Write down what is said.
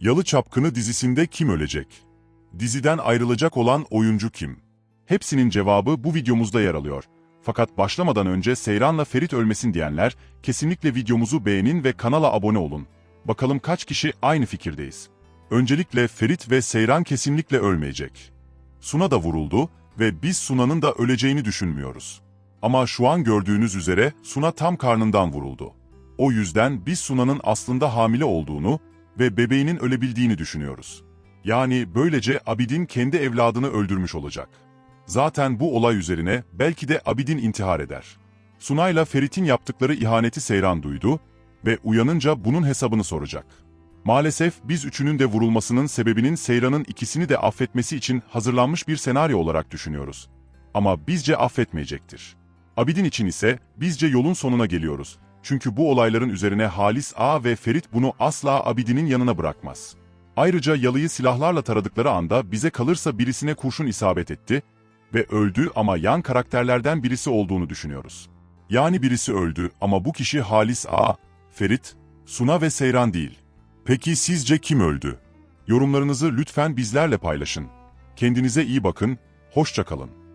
Yalı Çapkını dizisinde kim ölecek? Diziden ayrılacak olan oyuncu kim? Hepsinin cevabı bu videomuzda yer alıyor. Fakat başlamadan önce Seyran'la Ferit ölmesin diyenler, kesinlikle videomuzu beğenin ve kanala abone olun. Bakalım kaç kişi aynı fikirdeyiz. Öncelikle Ferit ve Seyran kesinlikle ölmeyecek. Suna da vuruldu ve biz Suna'nın da öleceğini düşünmüyoruz. Ama şu an gördüğünüz üzere Suna tam karnından vuruldu. O yüzden biz Suna'nın aslında hamile olduğunu ve bebeğinin ölebildiğini düşünüyoruz. Yani böylece Abidin kendi evladını öldürmüş olacak. Zaten bu olay üzerine belki de Abidin intihar eder. Sunay'la Ferit'in yaptıkları ihaneti Seyran duydu ve uyanınca bunun hesabını soracak. Maalesef biz üçünün de vurulmasının sebebinin Seyran'ın ikisini de affetmesi için hazırlanmış bir senaryo olarak düşünüyoruz. Ama bizce affetmeyecektir. Abidin için ise bizce yolun sonuna geliyoruz. Çünkü bu olayların üzerine Halis A ve Ferit bunu asla Abidin'in yanına bırakmaz. Ayrıca yalıyı silahlarla taradıkları anda bize kalırsa birisine kurşun isabet etti ve öldü ama yan karakterlerden birisi olduğunu düşünüyoruz. Yani birisi öldü ama bu kişi Halis A, Ferit, Suna ve Seyran değil. Peki sizce kim öldü? Yorumlarınızı lütfen bizlerle paylaşın. Kendinize iyi bakın, hoşça kalın.